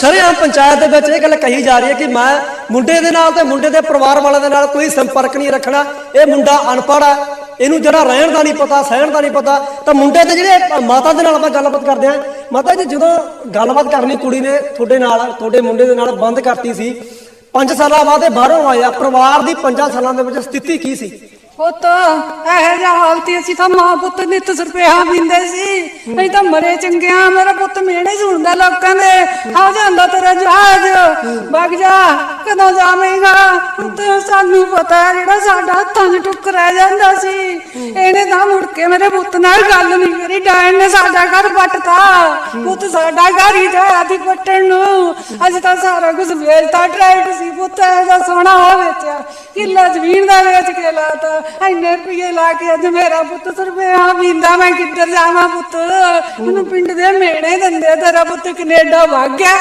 ਸ਼ਰੇਆਮ ਪੰਚਾਇਤ ਦੇ ਵਿੱਚ ਇਹ ਗੱਲ ਕਹੀ ਜਾ ਰਹੀ ਹੈ ਕਿ ਮੈਂ ਮੁੰਡੇ ਦੇ ਨਾਲ ਤੇ ਮੁੰਡੇ ਦੇ ਪਰਿਵਾਰ ਵਾਲਿਆਂ ਦੇ ਨਾਲ ਕੋਈ ਸੰਪਰਕ ਨਹੀਂ ਰੱਖਣਾ। ਇਹ ਮੁੰਡਾ ਅਨਪੜ੍ਹ ਹੈ। ਇਹਨੂੰ ਜਿਹੜਾ ਰਹਿਣ ਦਾ ਨਹੀਂ ਪਤਾ, ਸਹਿਣ ਦਾ ਨਹੀਂ ਪਤਾ, ਤਾਂ ਮੁੰਡੇ ਤੇ ਜਿਹੜੇ ਮਾਤਾ ਦੇ ਨਾਲ ਆਪਾਂ ਗੱਲਬਾਤ ਕਰਦੇ ਹਾਂ। ਮਾਤਾ ਜੀ, ਜਦੋਂ ਗੱਲਬਾਤ ਕਰਨੀ ਕੁੜੀ ਨੇ ਤੁਹਾਡੇ ਨਾਲ, ਤੁਹਾਡੇ ਮੁੰਡੇ ਦੇ ਨਾਲ ਬੰਦ ਕਰਤੀ ਸੀ 5 ਸਾਲਾਂ ਬਾਅਦ ਇਹ ਬਾਹਰੋਂ ਆਇਆ। ਪਰਿਵਾਰ ਦੀ 5 ਸਾਲਾਂ ਦੇ ਵਿੱਚ ਸਥਿਤੀ ਕੀ ਸੀ? ਪੁੱਤ, ਇਹ ਜਿਹਾ ਹਾਲਤੀ ਅਸੀਂ ਤਾਂ ਮਾਂ ਪੁੱਤ ਨਿੱਤ ਸਰਪਿਆ ਪੀਂਦੇ ਸੀ। ਅਸੀਂ ਤਾਂ ਮਰੇ ਚੰਗਿਆ, ਮੇਰਾ ਪੁੱਤ ਮਿਹਣੇ ਸੁਣਦਾ ਲੋਕਾਂ ਦੇ। ਆ ਜਾਂਦਾ ਤੇਰਾ ਜਹਾਜ਼। ਵਗ ਜਾ, ਕਦੋਂ ਜਾਵੇਂਗਾ? ਪੁੱਤ, ਸਾਨੂੰ ਪਤਾ ਹੈ ਜਿਹੜਾ ਸਾਡਾ ਹੱਥਾਂ 'ਚ ਟੁੱਕ ਰਹਿ ਜਾਂਦਾ ਸੀ। ਇਹਨੇ ਤਾਂ ਮੁੜ ਕੇ ਮੇਰੇ ਪੁੱਤ ਨਾਲ ਗੱਲ ਨਹੀਂ ਕਰੀ। ਡਾਇਨ ਨੇ ਸਾਡਾ ਘਰ ਪੱਟਤਾ ਪੁੱਤ, ਸਾਡਾ ਘਰ ਹੀ ਜਾਇਆ ਦੀ ਪੱਟਣ ਨੂੰ। ਅੱਜ ਤਾਂ ਸਾਰਾ ਕੁਝ ਵੇਚਤਾ। ਟਰੈਕਟ ਸੀ ਪੁੱਤ ਇਹਦਾ ਸੋਹਣਾ ਹੋ ਵੇਚਿਆ। ਕਿੱਲਾ ਜ਼ਮੀਨ ਦਾ ਵੇਚ ਕੇ ਲਾਤਾ। ਇੰਨੇ ਰੁਪਏ ਲਾ ਕੇ ਅੱਜ ਮੇਰਾ ਪੁੱਤ ਸਰਪਿਆ ਪੀਂਦਾ ਮੈਂ ਕਿੱਧਰ ਜਾਵਾਂ ਪੁੱਤ? ਮੈਨੂੰ ਪਿੰਡ ਦੇ ਮੇੜੇ ਦਿੰਦੇ ਤੇਰਾ ਪੁੱਤ ਕੈਨੇਡਾ ਵਗ ਗਿਆ।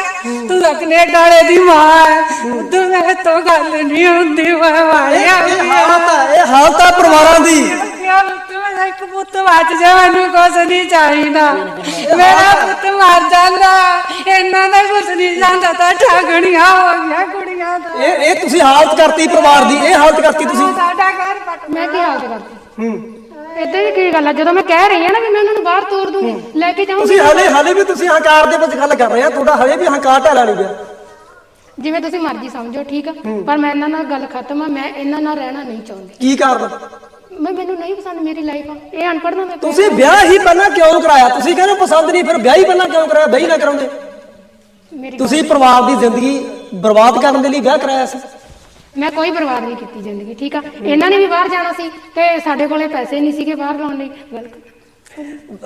ਤੂੰ ਤਾਂ ਕੈਨੇਡਾ ਵਾਲੇ ਦੀ ਮਾਂ ਹੈ ਪੁੱਤ ਮੈਂ ਤੋਂ ਗੱਲ ਨਹੀਂ ਹੁੰਦੀ ਮੈਂ ਵਾਲਿਆ ਇਹ ਹਾਲਤ ਪਰਿਵਾਰਾਂ ਦੀ। ਕਿਆ ਪੁੱਤ ਮੇਰਾ ਇੱਕ ਪੁੱਤ ਬਚ ਜਾ ਮੈਨੂੰ ਕੁਛ ਨਹੀਂ ਚਾਹੀਦਾ। ਮੇਰਾ ਪੁੱਤ ਮਰ ਜਾਂਦਾ ਇਹਨਾਂ ਦਾ ਕੁਛ ਨਹੀਂ ਜਾਂਦਾ ਤਾਂ ਠਗਣੀਆਂ ਹੋ ਗਿਆ ਕੁੜੀਆਂ ਦਾ। ਇਹ ਇਹ ਤੁਸੀਂ ਹਾਲਤ ਕਰਤੀ ਪਰਿਵਾਰ ਦੀ ਇਹ ਹਾਲਤ ਕਰਤੀ ਤੁਸੀਂ। ਮੈਂ ਕੀ ਹਾਲਤ ਕਰਦੀ ਹੂੰ। ਇਦਾਂ ਦੀ ਕੀ ਗੱਲ ਆ? ਜਦੋਂ ਮੈਂ ਕਹਿ ਰਹੀ ਆ ਨਾ ਵੀ ਮੈਂ ਉਹਨਾਂ ਨੂੰ ਬਾਹਰ ਤੋਰ ਦੂੰਗੀ ਲੈ ਕੇ ਜਾਊਂਗੀ। ਤੁਸੀਂ ਹਲੇ ਹਲੇ ਵੀ ਤੁਸੀਂ ਹੰਕਾਰ ਦੇ ਵਿੱਚ ਗੱਲ ਕਰ ਰਹੇ ਆ ਤੁਹਾਡਾ ਹਲੇ ਵੀ ਹੰਕਾਰ ਢਾਲਾ ਨਹੀਂ ਗਿਆ ਜਿਵੇਂ ਤੁਸੀਂ ਮਰਜ਼ੀ ਸਮਝੋ ਠੀਕ ਆ? ਪਰ ਮੈਂ ਇਹਨਾਂ ਨਾਲ ਗੱਲ ਖਤਮ ਆ ਮੈਂ ਇਹਨਾਂ ਨਾਲ ਰਹਿਣਾ ਨਹੀਂ ਚਾਹੁੰਦੀ। ਕੀ ਕਾਰਨ? ਮੈਂ ਮੈਨੂੰ ਨਹੀਂ ਪਸੰਦ ਮੇਰੀ ਲਾਈਫ ਆ। ਇਹ ਅਨਪੜ੍ਹ ਨਾ ਮੈਂ ਤੁਸੀਂ ਵਿਆਹ ਹੀ ਪਹਿਲਾਂ ਕਿਉਂ ਕਰਾਇਆ? ਤੁਸੀਂ ਕਹਿੰਦੇ ਪਸੰਦ ਨਹੀਂ ਫਿਰ ਵਿਆਹ ਹੀ ਪਹਿਲਾਂ ਕਿਉਂ ਕਰਾਇਆ? ਵਿਆਹ ਹੀ ਨਾ ਕਰਾਉਂਦੇ। ਮੇਰੀ ਤੁਸੀਂ ਪਰਿਵਾਰ ਦੀ ਜ਼ਿੰਦਗੀ ਬਰਬਾਦ ਕਰਨ ਦੇ ਲਈ ਵਿਆਹ ਕਰਾਇਆ ਸੀ। ਮੈਂ ਕੋਈ ਬਰਬਾਦ ਨਹੀਂ ਕੀਤੀ ਜ਼ਿੰਦਗੀ ਠੀਕ ਆ? ਇਹਨਾਂ ਨੇ ਵੀ ਬਾਹਰ ਜਾਣਾ ਸੀ ਤੇ ਸਾਡੇ ਕੋਲੇ ਪੈਸੇ ਨਹੀਂ ਸੀਗੇ ਬਾਹਰ ਲਾਉਣ ਲਈ। ਵੈਲਕਮ।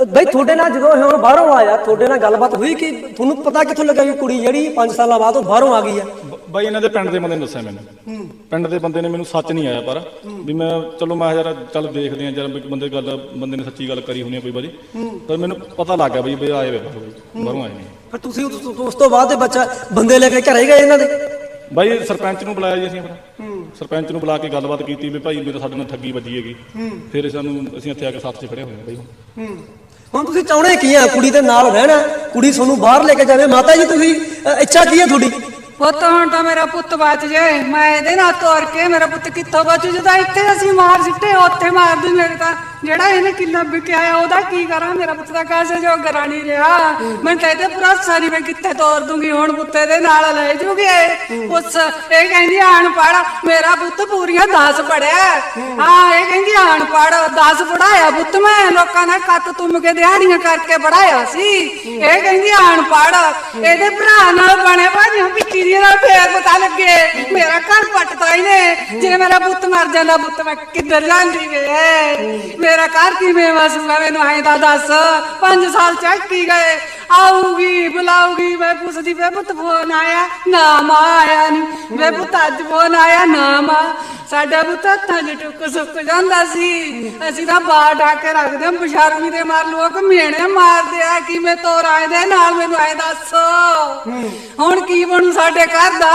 ਬਈ ਤੁਹਾਡੇ ਨਾਲ ਜਦੋਂ ਇਹ ਹੁਣ ਬਾਹਰੋਂ ਆਇਆ ਤੁਹਾਡੇ ਨਾਲ ਗੱਲਬਾਤ ਹੋਈ ਕਿ ਤੁਹਾਨੂੰ ਪਤਾ ਕਿੱਥੋਂ ਲੱਗਾ ਕਿ ਕੁੜੀ ਜਿਹੜੀ 5 ਸਾਲਾਂ ਬਾਅਦ ਉਹ ਬਾਹਰੋਂ ਆ ਗਈ ਆ? ਬਾਈ ਇਹਨਾਂ ਦੇ ਪਿੰਡ ਦੇ ਬੰਦੇ ਨੇ ਦੱਸਿਆ ਮੈਨੂੰ। ਪਿੰਡ ਦੇ ਬੰਦੇ ਨੇ ਮੈਨੂੰ ਸੱਚ ਨਹੀਂ ਆਇਆ ਪਰ ਵੀ ਮੈਂ ਚਲੋ ਮੈਂ ਯਾਰ ਚੱਲ ਦੇਖਦੇ ਆ ਜਦ ਵੀ ਬੰਦੇ ਗੱਲ ਬੰਦੇ ਨੇ ਸੱਚੀ ਗੱਲ ਕਰੀ ਹੋਣੀ ਆ ਕੋਈ ਵਾਰੀ। ਪਰ ਮੈਨੂੰ ਪਤਾ ਲੱਗ ਗਿਆ ਬਈ ਵੀ ਆਏ ਵੇ ਬਾਹਰੋਂ ਬਈ, ਬਾਹਰੋਂ ਆਏ ਨੇ। ਫਿਰ ਤੁਸੀਂ ਉਸ ਉਸ ਤੋਂ ਬਾਅਦ ਦੇ ਬੱਚਾ ਬੰਦੇ ਲੈ ਕੇ ਘਰੇ ਗਏ ਇਹਨਾਂ ਦੇ? ਬਾਈ ਸਰਪੰਚ ਨੂੰ ਬੁਲਾਇਆ ਜੀ ਅਸੀਂ ਫਿਰ ਸਰਪੰਚ ਨੂੰ ਬੁਲਾ ਕੇ ਗੱਲਬਾਤ ਕੀਤੀ ਵੀ ਭਾਈ ਮੇਰੇ ਸਾਡੇ ਨਾਲ ਠੱਗੀ ਵੱਜੀ ਹੈਗੀ। ਫਿਰ ਸਾਨੂੰ ਅਸੀਂ ਇੱਥੇ ਆ ਕੇ ਸਾਥ 'ਚ ਖੜੇ ਹੋਏ ਆ ਬਾਈ। ਹੁਣ ਹੁਣ ਤੁਸੀਂ ਚਾਹੁੰਦੇ ਕੀ ਆ ਕੁੜੀ ਦੇ ਨਾਲ ਰਹਿਣਾ? ਕੁੜੀ ਤੁਹਾਨੂੰ ਬਾਹਰ ਲੈ ਕੇ ਜਾਵੇ। ਮਾਤਾ ਜੀ ਤੁਸੀਂ ਇੱਛਾ ਕੀ ਹੈ ਤੁਹਾਡੀ? ਪੁੱਤ ਹੁਣ ਤਾਂ ਮੇਰਾ ਪੁੱਤ ਬਚ ਜਾਏ ਮੈਂ ਇਹਦੇ ਨਾਲ ਤੋਰ ਕੇ ਮੇਰਾ ਪੁੱਤ ਕਿੱਥੋਂ ਬਚੂ? ਜਦੋਂ ਇੱਥੇ ਅਸੀਂ ਮਾਰ ਸਿੱਟੇ ਉੱਥੇ ਮਾਰ ਦੂ ਮੇਰੇ ਤਾਂ। ਜਿਹੜਾ ਇਹਨੇ ਕਿੱਲਾ ਵਿਕਿਆ ਆ, ਉਹਦਾ ਕੀ ਕਰਾਂ? ਮੇਰਾ ਪੁੱਤ ਤਾਂ ਕਾਸੇ ਜੋ ਗਰਾ ਨਹੀਂ ਰਿਹਾ। ਮੈਂ ਤਾਂ ਇਹਦੇ ਪੂਰਾ ਸਾਰੀ ਮੈਂ ਕਿੱਥੇ ਤੋਰ ਦੂੰਗੀ, ਹੁਣ ਪੁੱਤੇ ਦੇ ਨਾਲ ਲੈ ਜੂਗੀ ਇਹ। ਉਸ ਇਹ ਕਹਿੰਦੀ ਆਣ ਪੜ, ਮੇਰਾ ਪੁੱਤ ਪੂਰੀਆਂ 10 ਪੜਿਆ। ਹਾਂ, ਇਹ ਕਹਿੰਦੀ ਆਣ ਪੜ 10 ਪੜਾਇਆ ਪੁੱਤ ਮੈਂ, ਲੋਕਾਂ ਦਾ ਕੱਤ ਤੁੰਮ ਕੇ ਦਿਹਾੜੀਆਂ ਕਰਕੇ ਪੜਾਇਆ ਸੀ। ਇਹ ਕਹਿੰਦੀ ਆਣ ਪੜ, ਇਹਦੇ ਭਰਾ ਨਾਲ ਬਣੇ ਭਾਜੀ ਪਿੱਟੀ ਦੀ ਨਾਲ ਫੇਰ ਪਤਾ ਲੱਗੇ, ਮੇਰਾ ਘਰ ਪੱਟਦਾ ਇਹਨੇ। ਜੇ ਮੇਰਾ ਪੁੱਤ ਮਰ ਜਾਂਦਾ, ਪੁੱਤ ਮੈਂ ਕਿੱਧਰ ਜਾਂਦੀ ਵੇ ਮੇਰਾ ਘਰ ਕਿਵੇਂ ਵਸੂਗਾ ਮੈਨੂੰ ਐਂ ਤਾਂ ਦੱਸ। 5 ਸਾਲ ਚੱਕੀ ਗਏ। ਆਊਗੀ ਬੁਲਾਊਗੀ ਮੈਂ ਪੁੱਛਦੀ ਵੇ ਪੁੱਤ ਫੋਨ ਆਇਆ? ਨਾ ਮਾਂ ਆਇਆ ਨਹੀਂ ਵੇ ਪੁੱਤ ਅੱਜ ਫੋਨ ਆਇਆ? ਨਾ ਮਾਂ। ਸਾਡਾ ਪੁੱਤ ਹੱਥਾਂ 'ਚ ਟੁੱਕ ਸੁੱਕ ਜਾਂਦਾ ਸੀ। ਅਸੀਂ ਤਾਂ ਬਾਹਰ ਢਾ ਕੇ ਰੱਖਦੇ ਹਾਂ ਬਸ਼ਰਮੀ ਦੇ ਮਾਰ ਲੋਕ ਮੇਣੇ ਮਾਰਦੇ ਆ ਕਿਵੇਂ ਤੋਰ ਆਏ ਦੇ ਨਾਲ ਮੈਨੂੰ ਐ ਦੱਸ। ਹੁਣ ਕੀ ਬਣੂ ਸਾਡੇ ਘਰ ਦਾ?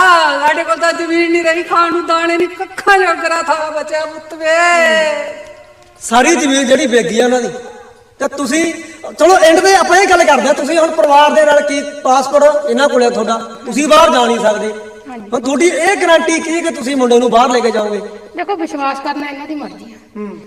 ਸਾਡੇ ਕੋਲ ਤਾਂ ਜ਼ਮੀਨ ਨਹੀਂ ਰਹੀ ਖਾਣ ਨੂੰ ਦਾਣੇ ਨਹੀਂ ਕੱਖਾਂ ਜੋਗਰਾ ਥਾ ਬਚਿਆ ਪੁੱਤ ਵੇ। ਸਾਰੀ ਜ਼ਮੀਨ ਜਿਹੜੀ ਵੇਗੀ ਆ ਉਹਨਾਂ ਦੀ। ਤੇ ਤੁਸੀਂ ਚਲੋ ਐਂਡ ਤੇ ਆਪਾਂ ਇਹ ਗੱਲ ਕਰਦੇ ਆ ਤੁਸੀਂ ਹੁਣ ਪਰਿਵਾਰ ਦੇ ਨਾਲ ਕੀ ਪਾਸਪੋਰਟ ਇਹਨਾਂ ਕੋਲੇ ਤੁਹਾਡਾ। ਤੁਸੀਂ ਬਾਹਰ ਜਾ ਨਹੀਂ ਸਕਦੇ। ਹੁਣ ਤੁਹਾਡੀ ਇਹ ਗਾਰੰਟੀ ਕੀ ਕਿ ਤੁਸੀਂ ਮੁੰਡੇ ਨੂੰ ਬਾਹਰ ਲੈ ਕੇ ਜਾਓਗੇ? ਦੇਖੋ ਵਿਸ਼ਵਾਸ ਕਰਨਾ ਇਹਨਾਂ ਦੀ ਮਰਜ਼ੀ ਆ।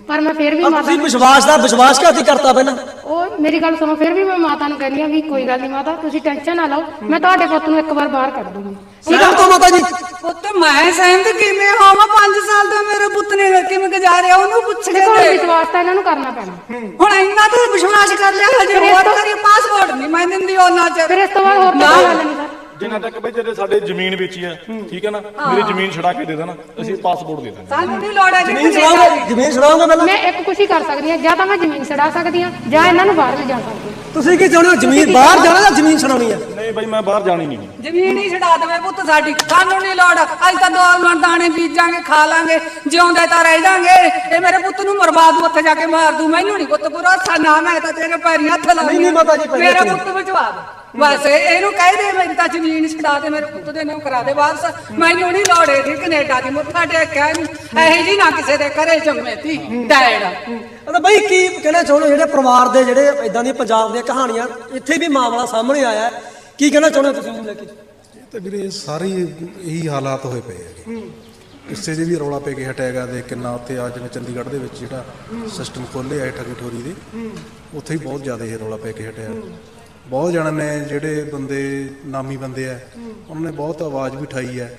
ਪਰ ਮੈਂ ਫਿਰ ਵੀ ਮਾਤਾ ਤੁਸੀਂ ਵਿਸ਼ਵਾਸ ਦਾ ਵਿਸ਼ਵਾਸ ਘਾਤੀ ਕਰਤਾ ਪਹਿਲਾਂ? ਉਹ ਮੇਰੀ ਗੱਲ ਸੁਣੋ ਫਿਰ ਵੀ ਮੈਂ ਮਾਤਾ ਨੂੰ ਕਹਿੰਦੀ ਆ ਵੀ ਕੋਈ ਗੱਲ ਨਹੀਂ ਮਾਤਾ ਤੁਸੀਂ ਟੈਨਸ਼ਨ ਨਾ ਲਓ ਮੈਂ ਤੁਹਾਡੇ ਪੁੱਤ ਨੂੰ ਇੱਕ ਵਾਰ ਬਾਹਰ ਕੱਢ ਦੂੰਗੀ। ਸਿੱਧਾ ਤੋਂ ਮਾਤਾ ਜੀ? ਪੁੱਤ ਮੈਂ ਸਹਿਮਤ ਕਿਵੇਂ ਹੋਵਾਂ? 5 ਸਾਲ ਦਾ ਮੇਰੇ ਪੁੱਤ ਨੇ ਕਿਵੇਂ ਗੁਜ਼ਾਰਿਆ ਉਹਨੂੰ ਪੁੱਛ ਕੇ। ਵਿਸ਼ਵਾਸ ਤਾਂ ਇਹਨਾਂ ਨੂੰ ਕਰਨਾ ਪੈਣਾ। ਹੁਣ ਇੰਨਾ ਤੇ ਵਿਸ਼ਵਾਸ ਕਰ ਲਿਆ ਹਜੇ ਹੋਰ ਕਰੀ ਪਾਸਪੋਰਟ ਨਹੀਂ ਮੈਂ ਦਿੰਦੀ ਉਹਨਾਂ ਚ। ਫਿਰ ਇਸ ਤੋਂ ਬਾਅਦ ਹੋਰ ਤਾਂ ਕੋਈ ਗੱਲ ਨਹੀਂ ਸਰ ਜਿੰਨਾ ਤੱਕ ਬਈ ਜਿਹੜੇ ਸਾਡੇ ਜ਼ਮੀਨ ਵੇਚੀ ਆ ਠੀਕ ਹੈ ਨਾ ਮੇਰੀ ਜ਼ਮੀਨ ਛਡਾ ਕੇ ਦੇ ਦੇਣਾ ਅਸੀਂ ਪਾਸਪੋਰਟ ਦੇ ਦਾਂਗੇ ਸਾਨੂੰ ਨਹੀਂ ਲੋੜ ਹੈ ਜੀ ਜ਼ਮੀਨ। ਜ਼ਮੀਨ ਪਹਿਲਾਂ? ਮੈਂ ਇੱਕ ਕੁਛ ਹੀ ਕਰ ਸਕਦੀ ਹਾਂ ਜਾਂ ਤਾਂ ਮੈਂ ਜ਼ਮੀਨ ਛਡਾ ਸਕਦੀ ਹਾਂ ਜਾਂ ਇਹਨਾਂ ਨੂੰ ਬਾਹਰ ਲਿਜਾ ਸਕਦੀ ਹਾਂ। ਤੁਸੀਂ ਕੀ ਚਾਹੁੰਦੇ ਹੋ ਜ਼ਮੀਨ ਬਾਹਰ ਜਾਣਾ ਜਾਂ ਜ਼ਮੀਨ ਛਡਾਉਣੀ ਆ? ਨਹੀਂ ਬਾਈ ਮੈਂ ਬਾਹਰ ਜਾਣੀ ਨਹੀਂ। ਜ਼ਮੀਨ ਹੀ ਛਡਾ ਦੇਵੇ ਪੁੱਤ ਸਾਡੀ ਸਾਨੂੰ ਨਹੀਂ ਲੋੜ। ਅੱਜ ਤਾਂ ਦੋ ਮਣ ਦਾਣੇ ਬੀਜਾਂਗੇ ਖਾ ਲਾਂਗੇ ਜਿਉਂਦੇ ਤਾਂ ਰਹਿ ਜਾਾਂਗੇ। ਇਹ ਮੇਰੇ ਪੁੱਤ ਨੂੰ ਮਰਵਾ ਦੂ ਉੱਥੇ ਜਾ ਕੇ ਮਾਰ ਦੂ। ਮੈਨੂੰ ਨਹੀਂ ਪੁੱਤ ਪੂਰਾ ਸਾਨਾ ਮੈਂ ਤਾਂ ਤੇਰੇ ਪੈਰੀਂ ਹੱਥ ਲਾਉਂਦੀ। ਨਹੀਂ, ਨਹੀਂ ਮਾਤਾ ਜੀ, ਮੇਰਾ। ਪੁੱਤ ਬਚਵਾ ਦੇ। ਬਸ ਇਹ- ਇਹਨੂੰ ਕਹਿ ਦੇ ਮੇਰੀ ਤਾਂ ਜ਼ਮੀਨ ਛਡਾ ਦੇ ਮੇਰੇ ਪੁੱਤ ਦੇ ਨਾਮ ਕਰਾ ਦੇ ਵਾਪਸ। ਮੈਨੂੰ ਨਹੀਂ ਲੋੜ ਇਹਦੀ ਕੈਨੇਡਾ ਦੀ ਮੁੱਠਾ ਟੇਕਿਆ ਇਹੀ ਜੀ ਨਾ ਕਿਸੇ ਦੇ ਘਰੇ ਜੰਮੇ ਤੀ ਡੈਡ। ਤਾਂ ਬਈ ਕੀ ਕਹਿਣਾ ਚਾਹੁੰਦੇ ਜਿਹੜੇ ਪਰਿਵਾਰ ਦੇ ਜਿਹੜੇ ਇਦਾਂ ਦੀਆਂ ਪੰਜਾਬ ਦੀਆਂ ਕਹਾਣੀਆਂ ਇੱਥੇ ਵੀ ਮਾਮਲਾ ਸਾਹਮਣੇ ਆਇਆ। ਕੀ ਕਹਿਣਾ ਚਾਹੁੰਦੇ ਹੋ ਤੁਸੀਂ ਉਹਨੂੰ ਲੈ ਕੇ? ਇਹ ਤਾਂ ਵੀਰੇ ਸਾਰੇ ਇਹੀ ਹਾਲਾਤ ਹੋਏ ਪਏ ਹੈਗੇ। ਕਿਸੇ ਦੇ ਵੀ ਰੌਲਾ ਪੈ ਕੇ ਹਟਿਆਗਾ ਦੇ ਕਿੰਨਾ ਉੱਥੇ ਆ ਜਿਵੇਂ ਚੰਡੀਗੜ੍ਹ ਦੇ ਵਿੱਚ ਜਿਹੜਾ ਸਿਸਟਮ ਖੋਲ੍ਹਿਆ ਹੈ ਠੱਗੀ ਠੋਰੀ ਦੇ ਉੱਥੇ ਹੀ ਬਹੁਤ ਜ਼ਿਆਦਾ ਇਹ ਰੌਲਾ ਪੈ ਕੇ ਹਟਿਆ। ਬਹੁਤ ਜਣਾਂ ਨੇ ਜਿਹੜੇ ਬੰਦੇ ਨਾਮੀ ਬੰਦੇ ਆ ਉਹਨਾਂ ਨੇ ਬਹੁਤ ਆਵਾਜ਼ ਵੀ ਉਠਾਈ ਹੈ।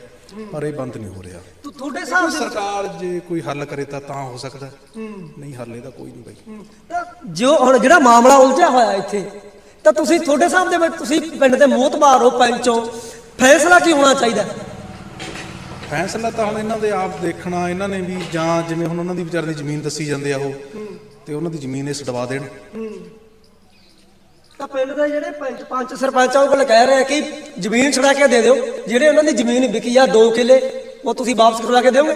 ਪਰ ਇਹ ਬੰਦ ਨਹੀਂ ਹੋ ਰਿਹਾ। ਤੁਹਾਡੇ ਹਿਸਾਬ ਸਰਕਾਰ ਜੇ ਕੋਈ ਹੱਲ ਕਰੇ ਤਾਂ ਤਾਂ ਹੋ ਸਕਦਾ। ਨਹੀਂ ਹੱਲ ਇਹਦਾ ਕੋਈ ਨਹੀਂ ਬਾਈ। ਤਾਂ ਜੋ ਹੁਣ ਜਿਹੜਾ ਮਾਮਲਾ ਉਲਝਿਆ ਹੋਇਆ ਇੱਥੇ ਤਾਂ ਤੁਸੀਂ ਤੁਹਾਡੇ ਦੇ ਵਿੱਚ ਤੁਸੀਂ ਪਿੰਡ ਦੇ ਮੋਹਤਬਾਰ ਹੋ ਪੰਚੋਂ ਫੈਸਲਾ ਕੀ ਹੋਣਾ ਚਾਹੀਦਾ? ਫੈਸਲਾ ਤਾਂ ਹੁਣ ਇਹਨਾਂ ਦੇ ਆਪ ਦੇਖਣਾ ਇਹਨਾਂ ਨੇ ਵੀ ਜਾਂ ਜਿਵੇਂ ਹੁਣ ਉਹਨਾਂ ਦੀ ਵਿਚਾਰ ਦੀ ਜ਼ਮੀਨ ਦੱਸੀ ਜਾਂਦੇ ਆ ਉਹ ਤੇ ਉਹਨਾਂ ਦੀ ਜ਼ਮੀਨ ਇਸ ਦਵਾ ਦੇਣ। ਤਾਂ ਪਿੰਡ ਦੇ ਜਿਹੜੇ ਪੰਚ ਪੰਚ ਸਰਪੰਚ ਆ ਉਹ ਗੱਲ ਕਹਿ ਰਹੇ ਕਿ ਜ਼ਮੀਨ ਛੜਾ ਕੇ ਦੇ ਦਿਓ। ਜਿਹੜੇ ਉਹਨਾਂ ਦੀ ਜ਼ਮੀਨ ਵਿਕੀ ਆ 2 ਕਿੱਲੇ ਉਹ ਤੁਸੀਂ ਵਾਪਸ ਕਰਵਾ ਕੇ ਦਿਓਗੇ?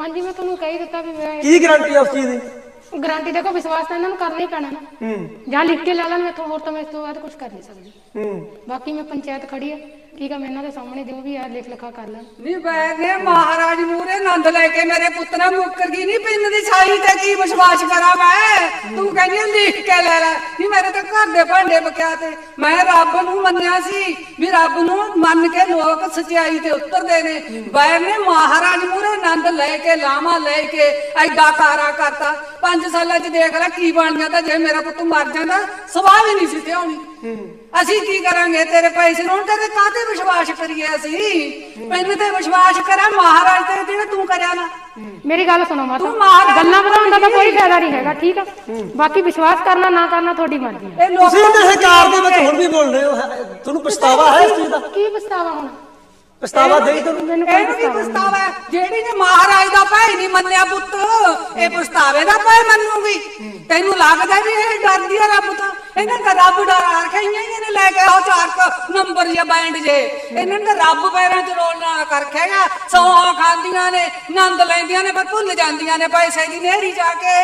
ਹਾਂਜੀ ਮੈਂ ਤੁਹਾਨੂੰ ਕਹਿ ਦਿੱਤਾ ਵੀ ਮੈਂ ਕੀ ਗਾਰੰਟੀ ਆ ਉਸ ਚੀਜ਼ ਦੀ? ਗਾਰੰਟੀ ਦੇਖੋ ਵਿਸ਼ਵਾਸ ਤਾਂ ਇਹਨਾਂ ਨੂੰ ਕਰਨਾ ਹੀ ਪੈਣਾ ਨਾ। ਹੂੰ। ਜਾਂ ਲਿਖ ਕੇ ਲੈ ਲੈਣ ਮੈਥੋਂ ਹੋਰ ਤਾਂ ਮੈਂ ਇਸ ਤੋਂ ਬਾਅਦ ਕੁਝ ਕਰ ਨਹੀਂ ਸਕਦੀ। ਹੂੰ। ਬਾਕੀ ਮੈਂ ਪੰਚਾਇਤ ਖੜੀ ਆ। ਠੀਕ ਆ ਮੈਂ ਇਹਨਾਂ ਦੇ ਸਾਹਮਣੇ? ਜੋ ਵੀ ਆ ਲਿਖ ਲਿਖਾ ਕਰ ਲੈਣ। ਨੀ ਬੈਰ ਮਹਾਰਾਜ ਮੂਰੇ ਆਨੰਦ ਲੈ ਕੇ ਮੇਰੇ ਪੁੱਤ ਮੁੱਕਰ ਗਈ। ਨਹੀਂ ਪਿੰਨ ਦੀ ਛਾਈ ਤੇ ਕੀ ਵਿਸ਼ਵਾਸ ਕਰਾਂ ਮੈਂ? ਤੂੰ ਕਹਿੰਦੀ ਆ, ਲਿਖ ਕੇ ਲੈ ਲੈ। ਨਹੀਂ ਮੇਰੇ ਤਾਂ ਘਰ ਦੇ ਭਾਂਡੇ ਬਕਿਆ ਤੇ ਮੈਂ ਰੱਬ ਨੂੰ ਮੰਨਿਆ ਸੀ ਵੀ ਰੱਬ ਨੂੰ ਮੰਨ ਕੇ ਲੋਕ ਸਚਾਈ ਤੇ ਉਤਰਦੇ ਨੇ। ਬੈਰ ਨੇ ਮਹਾਰਾਜ ਮੂਰੇ ਆਨੰਦ ਲੈ ਕੇ, ਲਾਵਾ ਲੈ ਕੇ ਐਡਾ ਕਾਰਾ ਕਰਤਾ। ਪੰਜ ਸਾਲਾਂ ਚ ਦੇਖ ਲੈ ਕੀ ਬਣ ਜਾਂਦਾ। ਜੇ ਮੇਰਾ ਪੁੱਤ ਮਰ ਜਾਂਦਾ, ਸਵਾਹ ਵੀ ਨਹੀਂ ਸੀ ਤੇ ਹੋਣੀ ਅਸੀਂ ਕੀ ਕਰਾਂਗੇ? ਤੇਰੇ ਪੈਸੇ ਨੂੰ ਹੁਣ ਤੇਰੇ ਕਾਤੇ ਵਿਸ਼ਵਾਸ ਕਰੀਏ ਅਸੀਂ? ਪਿੰਡ ਤੇ ਵਿਸ਼ਵਾਸ ਕਰਾਂ ਮਹਾਰਾਜ ਤੇ ਜਿਹੜਾ ਤੂੰ ਕਰਿਆ ਨਾ। ਮੇਰੀ ਗੱਲ ਸੁਣੋ ਮਾਤਾ। ਤੂੰ ਮਹਾਰਾਜ ਗੱਲਾਂ ਵਧਾਉਣ ਦਾ ਤਾਂ ਕੋਈ ਫਾਇਦਾ ਨਹੀਂ ਹੈਗਾ ਠੀਕ ਆ? ਬਾਕੀ ਵਿਸ਼ਵਾਸ ਕਰਨਾ ਨਾ ਕਰਨਾ ਤੁਹਾਡੀ ਮਰਜ਼ੀ ਇਹ ਲੋਕ ਤੁਸੀਂ ਤਾਂ ਹਕਾਰ ਦੇ ਵਿੱਚ ਹੁਣ ਵੀ ਬੋਲ ਰਹੇ ਹੋ ਹੈ- ਤੁਹਾਨੂੰ ਪਛਤਾਵਾ ਹੈ ਇਸ ਚੀਜ਼ ਦਾ? ਕੀ ਪਛਤਾਵਾ ਹੁਣ? ਪਛਤਾਵਾ ਦੇਈ ਤੁਹਾਨੂੰ? ਮੈਨੂੰ ਕੋਈ ਪਛਤਾਵਾ ਨਹੀਂ ਪਛਤਾਵਾ ਹੈ? ਜਿਹੜੀ ਨੇ ਮਹਾਰਾਜ ਦਾ ਭਾਈ ਨਹੀਂ ਮੰਨਿਆ ਪੁੱਤ ਇਹ ਪਛਤਾਵੇ ਦਾ ਭਾਈ ਮੰਨੂਗੀ। ਤੈਨੂੰ ਲੱਗਦਾ ਵੀ ਇਹ ਡਰਦੀ ਆ ਰੱਬ ਤੋਂ? ਇਹਨਾਂ ਦਾ ਰੱਬ ਡਰ ਰੱਖਿਆ ਇਹਨੇ ਲੈ ਕੇ ਆਓ ਚਾਰ ਕੁ ਨੰਬਰ ਜਾਂ ਬੈਂਡ ਜੇ ਇਹਨਾਂ ਦਾ ਰੱਬ ਪੈਰਾਂ 'ਚ ਰੋਲ ਨਾ ਕਰ ਖਾਂਦੀਆਂ ਨੇ ਆਨੰਦ ਲੈਂਦੀਆਂ ਨੇ ਪਰ ਭੁੱਲ ਜਾਂਦੀਆਂ ਨੇ ਪੈਸੇ ਦੀ ਨਹਿਰੀ ਜਾ ਕੇ।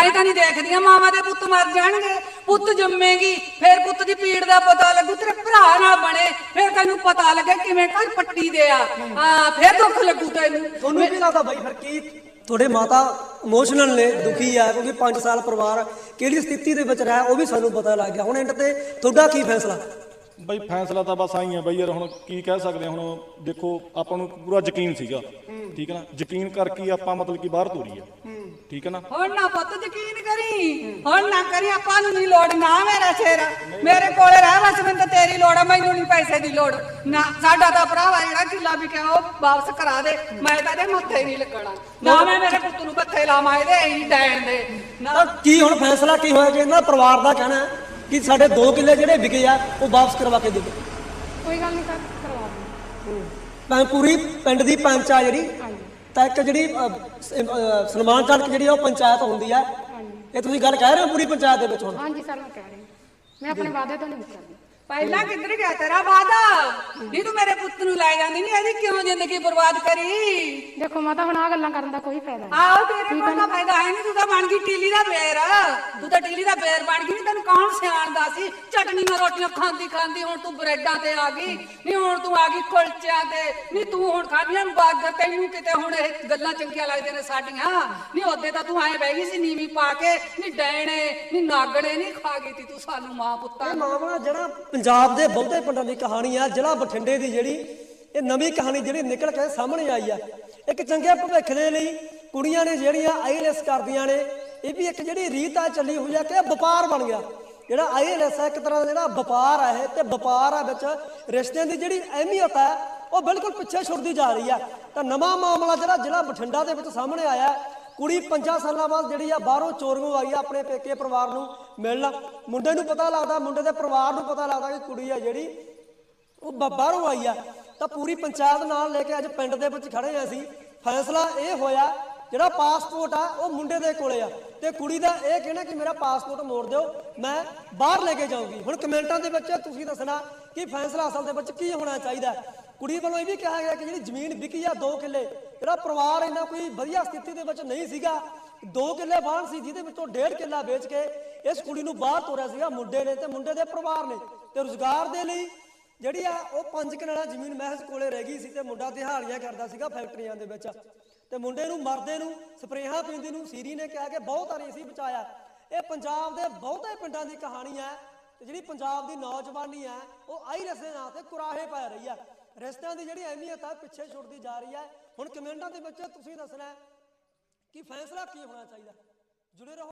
ਐਂ ਤਾਂ ਨਹੀਂ ਦੇਖਦੀਆਂ ਮਾਵਾਂ ਦੇ ਪੁੱਤ ਮਰ ਜਾਣਗੇ। ਪੁੱਤ ਜੰਮੇਗੀ, ਫਿਰ ਪੁੱਤ ਦੀ ਪੀੜ ਦਾ ਪਤਾ ਲੱਗੂ, ਤੇਰੇ ਭਰਾ ਨਾ ਬਣੇ। ਫਿਰ ਤੈਨੂੰ ਪਤਾ ਲੱਗੇ ਕਿਵੇਂ ਘਰ ਪੱਟੀ ਦੇ ਆ। ਹਾਂ, ਫਿਰ ਦੁੱਖ ਲੱਗੂ ਤੈਨੂੰ। ਤੁਹਾਨੂੰ ਕੀ ਲੱਗਦਾ ਬਾਈ, ਫਿਰ ਕੀ ਤੁਹਾਡੇ ਮਾਤਾ ਇਮੋਸ਼ਨਲ ਨੇ, ਦੁਖੀ ਆ, ਕਿਉਂਕਿ 5 ਸਾਲ ਪਰਿਵਾਰ ਕਿਹੜੀ ਸਥਿਤੀ ਦੇ ਵਿੱਚ ਰਿਹਾ, ਉਹ ਵੀ ਸਾਨੂੰ ਪਤਾ ਲੱਗ ਗਿਆ। ਹੁਣ ਐਂਡ ਤੇ ਤੁਹਾਡਾ ਕੀ ਫੈਸਲਾ? ਬਈ ਫੈਸਲਾ ਤਾਂ ਬਸ ਆਈ ਹੈ ਬਈ ਯਾਰ ਹੁਣ ਕੀ ਕਹਿ ਸਕਦੇ ਹਾਂ ਹੁਣ ਦੇਖੋ ਆਪਾਂ ਨੂੰ ਪੂਰਾ ਯਕੀਨ ਸੀਗਾ ਠੀਕ ਹੈ ਨਾ? ਯਕੀਨ ਕਰਕੇ ਹੀ ਆਪਾਂ ਮਤਲਬ ਕਿ ਬਾਹਰ ਤੋਰੀ ਆ ਠੀਕ ਹੈ ਨਾ? ਹੁਣ ਨਾ ਪੁੱਤ ਯਕੀਨ ਕਰੀ ਹੁਣ ਨਾ ਕਰੀ ਆਪਾਂ ਨੂੰ ਨਹੀਂ ਲੋੜ ਨਾ ਮੇਰਾ ਸ਼ੇਰ ਮੇਰੇ ਕੋਲੇ ਰਹਿ ਬਸ ਮੈਨੂੰ ਤਾਂ ਤੇਰੀ ਲੋੜ ਆ ਮੈਨੂੰ ਨਹੀਂ ਪੈਸੇ ਦੀ ਲੋੜ। ਨਾ ਸਾਡਾ ਤਾਂ ਭਰਾਵਾ ਜਿਹੜਾ ਕਿੱਲਾ ਵੀ ਕਿਹਾ ਉਹ ਵਾਪਸ ਕਰਾ ਦੇ ਮੈਂ ਤਾਂ ਇਹਦੇ ਮੱਥੇ ਨਹੀਂ ਲੱਗਣਾ। ਨਾ ਮੈਂ ਮੇਰੇ ਪੁੱਤ ਨੂੰ ਮੱਥੇ ਲਾਵਾਂ ਇਹਦੇ ਇਹੀ ਡੈਣ ਦੇ। ਨਾ। ਕੀ ਹੁਣ ਫੈਸਲਾ ਕੀ ਹੋਇਆ ਕਿ ਇਹਨਾਂ ਪਰਿਵਾਰ ਦਾ ਕਹਿਣਾ ਹੈ? ਕਿ ਸਾਡੇ 2 ਕਿੱਲੇ ਜਿਹੜੇ ਵਿਕੇ ਆ ਉਹ ਵਾਪਸ ਕਰਵਾ ਕੇ ਦਿਓ ਕੋਈ ਗੱਲ ਨਹੀਂ ਕਰ ਕਰਵਾ ਦਿੰਦੇ ਤਾਂ ਪੂਰੀ ਪਿੰਡ ਦੀ ਪੰਚ ਆ ਜਿਹੜੀ ਹਾਂਜੀ। ਤਾਂ ਇੱਕ ਜਿਹੜੀ ਅਹ, ਸ- ਅਹ, ਸਨਮਾਨਜਨਕ ਜਿਹੜੀ ਆ ਉਹ ਪੰਚਾਇਤ ਹੁੰਦੀ ਆ। ਇਹ ਤੁਸੀਂ ਗੱਲ ਕਹਿ ਰਹੇ ਹੋ ਪੂਰੀ ਪੰਚਾਇਤ ਦੇ ਵਿੱਚ ਹੁਣ? ਹਾਂਜੀ ਸਰ ਮੈਂ ਕਹਿ ਰਹੀ ਹਾਂ। ਮੈਂ ਆਪਣੇ ਵਾਅਦੇ ਤੋਂ ਨਹੀਂ ਮੁੱਕਰਦੀ। ਪਹਿਲਾਂ ਕਿੱਧਰ ਗਿਆ ਤੇਰਾ ਵਾਦਾ ਨਹੀਂ ਤੂੰ ਮੇਰੇ ਪੁੱਤ ਨੂੰ ਲੈ ਜਾਂਦੀ ਨਹੀਂ ਇਹਦੀ ਕਿਉਂ ਜ਼ਿੰਦਗੀ ਬਰਬਾਦ ਕਰੀ? ਦੇਖੋ ਮਾਤਾ ਹੁਣ ਆ ਗੱਲਾਂ ਕਰਨ ਦਾ ਕੋਈ ਫਾਇਦਾ ਨਹੀਂ। ਆਹੋ ਤੇਰੇ ਕੋਲ ਤਾਂ ਫਾਇਦਾ ਹੈ ਨਹੀਂ ਤੂੰ ਤਾਂ ਬਣ ਗਈ ਟੀਲੀ ਦਾ ਬੇਰ। ਤੂੰ ਤਾਂ ਟੀਲੀ ਦਾ ਬੇਰ ਬਣ ਗਈ ਤੈਨੂੰ ਕੌਣ ਸਿਆਣਦਾ ਸੀ? ਚਟਨੀ ਨਾਲ ਰੋਟੀਆਂ ਖਾਂਦੀ ਖਾਂਦੀ ਹੁਣ ਤੂੰ ਬ੍ਰੈਡਾਂ ਤੇ ਆ ਗਈ। ਨਹੀਂ ਹੁਣ ਤੂੰ ਆ ਗਈ ਕੁਲਚਿਆਂ ਤੇ। ਨਹੀਂ ਤੂੰ ਹੁਣ ਖਾਣੀਆਂ ਨੂੰ ਬਾਗ ਤੈਨੂੰ ਕਿਤੇ ਹੁਣ ਇਹ ਗੱਲਾਂ ਚੰਗੀਆਂ ਲੱਗਦੀਆਂ ਨੇ ਸਾਡੀਆਂ? ਨਹੀਂ ਉਹਦੇ ਤਾਂ ਤੂੰ ਐਂ ਬਹਿ ਗਈ ਸੀ ਨੀਵੀਂ ਪਾ ਕੇ। ਨਹੀਂ ਡੈਣੇ ਨਹੀਂ ਨਾਗਣੇ ਨਹੀਂ ਖਾ ਗਈ ਤੀ ਤੂੰ ਸਾਨੂੰ ਮਾਂ ਪੁੱਤਾਂ ਇਹ ਨੂੰ। ਮਾਮਲਾ ਜਿਹੜਾ ਪੰਜਾਬ ਦੇ ਬਹੁਤੇ ਪਿੰਡਾਂ ਦੀ ਕਹਾਣੀ ਆ ਜ਼ਿਲ੍ਹਾ ਬਠਿੰਡੇ ਦੀ ਜਿਹੜੀ ਇਹ ਨਵੀਂ ਕਹਾਣੀ ਜਿਹੜੀ ਨਿਕਲ ਕੇ ਸਾਹਮਣੇ ਆਈ ਆ। ਇੱਕ ਚੰਗੇ ਭਵਿੱਖ ਦੇ ਲਈ ਕੁੜੀਆਂ ਨੇ ਜਿਹੜੀਆਂ ਆਈਐਲਐਸ ਕਰਦੀਆਂ ਨੇ, ਇਹ ਵੀ ਇੱਕ ਜਿਹੜੀ ਰੀਤ ਆ ਚੱਲੀ ਹੋਈ ਆ ਕਿ ਵਪਾਰ ਬਣ ਗਿਆ। ਜਿਹੜਾ ਆਈਐਲਐਸ ਆ, ਇੱਕ ਤਰ੍ਹਾਂ ਦਾ ਜਿਹੜਾ ਵਪਾਰ ਆ ਇਹ ਤੇ ਵਪਾਰ ਆ ਵਿੱਚ ਰਿਸ਼ਤਿਆਂ ਦੀ ਜਿਹੜੀ ਅਹਿਮੀਅਤ ਹੈ ਉਹ ਬਿਲਕੁਲ ਪਿੱਛੇ ਛੁੱਟਦੀ ਜਾ ਰਹੀ ਆ। ਤਾਂ ਨਵਾਂ ਮਾਮਲਾ ਜਿਹੜਾ ਜ਼ਿਲ੍ਹਾ ਬਠਿੰਡਾ ਦੇ ਵਿੱਚ ਸਾਹਮਣੇ ਆਇਆ, ਕੁੜੀ 5 ਸਾਲਾਂ ਬਾਅਦ ਜਿਹੜੀ ਆ ਬਾਹਰੋਂ ਚੋਰੀਆਂ ਆਈ ਆ ਆਪਣੇ ਪੇਕੇ ਪਰਿਵਾਰ ਨੂੰ ਮਿਲਣ। ਮੁੰਡੇ ਨੂੰ ਪਤਾ ਲੱਗਦਾ, ਮੁੰਡੇ ਦੇ ਪਰਿਵਾਰ ਨੂੰ ਪਤਾ ਲੱਗਦਾ ਕਿ ਕੁੜੀ ਆ ਜਿਹੜੀ ਉਹ ਬਾਹਰੋਂ ਆਈ ਆ। ਤਾਂ ਪੂਰੀ ਪੰਚਾਇਤ ਨਾਲ ਲੈ ਕੇ ਅੱਜ ਪਿੰਡ ਦੇ ਵਿੱਚ ਖੜੇ ਆ ਅਸੀਂ। ਫੈਸਲਾ ਇਹ ਹੋਇਆ, ਜਿਹੜਾ ਪਾਸਪੋਰਟ ਆ, ਉਹ ਮੁੰਡੇ ਦੇ ਕੋਲੇ ਆ। ਤੇ ਕੁੜੀ ਦਾ ਇਹ ਕਹਿਣਾ ਕਿ ਮੇਰਾ ਪਾਸਪੋਰਟ ਮੋੜ ਦਿਓ, ਮੈਂ ਬਾਹਰ ਲੈ ਕੇ ਜਾਊਂਗੀ। ਹੁਣ ਕਮੈਂਟਾਂ ਦੇ ਵਿੱਚ ਤੁਸੀਂ ਦੱਸਣਾ ਕਿ ਫੈਸਲਾ ਅਸਲ ਦੇ ਵਿੱਚ ਕੀ ਹੋਣਾ ਚਾਹੀਦਾ ਕੁੜੀ ਵੱਲੋਂ ਇਹ ਵੀ ਕਿਹਾ ਗਿਆ ਕਿ ਜਿਹੜੀ ਜ਼ਮੀਨ ਵਿਕੀ ਆ 2 ਕਿੱਲੇ, ਜਿਹੜਾ ਪਰਿਵਾਰ ਇੰਨਾ ਕੋਈ ਵਧੀਆ ਸਥਿਤੀ ਦੇ ਵਿੱਚ ਨਹੀਂ ਸੀਗਾ 2 ਕਿੱਲੇ ਬਾਹਰ ਸੀ, ਜਿਹਦੇ ਵਿੱਚੋਂ 1.5 ਕਿੱਲਾ ਵੇਚ ਕੇ ਇਸ ਕੁੜੀ ਨੂੰ ਬਾਹਰ ਤੋਰਿਆ ਸੀਗਾ। ਮੁੰਡੇ ਨੇ ਤੇ ਮੁੰਡੇ ਦੇ ਪਰਿਵਾਰ ਨੇ। ਤੇ ਰੁਜ਼ਗਾਰ ਦੇ ਲਈ ਜਿਹੜੀ ਆ ਉਹ 5 ਕਨਾਲਾ ਜ਼ਮੀਨ ਮਹਿਜ਼ ਕੋਲੇ ਰਹਿ ਗਈ ਸੀ ਤੇ ਮੁੰਡਾ ਦਿਹਾੜੀਆਂ ਕਰਦਾ ਸੀਗਾ ਫੈਕਟਰੀਆਂ ਦੇ ਵਿੱਚ। ਤੇ ਮੁੰਡੇ ਨੂੰ, ਮਰਦੇ ਨੂੰ, ਸਪਰੇਹਾਂ ਪੀਂਦੀ ਨੂੰ ਸੀਰੀ ਨੇ ਕਿਹਾ ਕਿ ਬਹੁਤ ਨਹੀਂ ਸੀ ਬਚਾਇਆ। ਇਹ ਪੰਜਾਬ ਦੇ ਬਹੁਤੇ ਪਿੰਡਾਂ ਦੀ ਕਹਾਣੀ ਹੈ ਤੇ ਜਿਹੜੀ ਪੰਜਾਬ ਦੀ ਨੌਜਵਾਨੀ ਹੈ, ਉਹ ਆਈ ਦੇ ਨਾਂ ਤੇ ਕੁਰਾਹੇ ਪੈ ਰਹੀ ਹੈ। ਰਿਸ਼ਤਿਆਂ ਦੀ ਜਿਹੜੀ ਅਹਿਮੀਅਤ ਹੈ ਪਿੱਛੇ ਛੁੱਟਦੀ ਜਾ ਰਹੀ ਹੈ। ਹੁਣ ਕਮੈਂਟਾਂ ਦੇ ਵਿੱਚ ਤੁਸੀਂ ਦੱਸਣਾ ਕਿ ਫੈਸਲਾ ਕੀ ਹੋਣਾ ਚਾਹੀਦਾ? ਜੁੜੇ ਰਹੋ।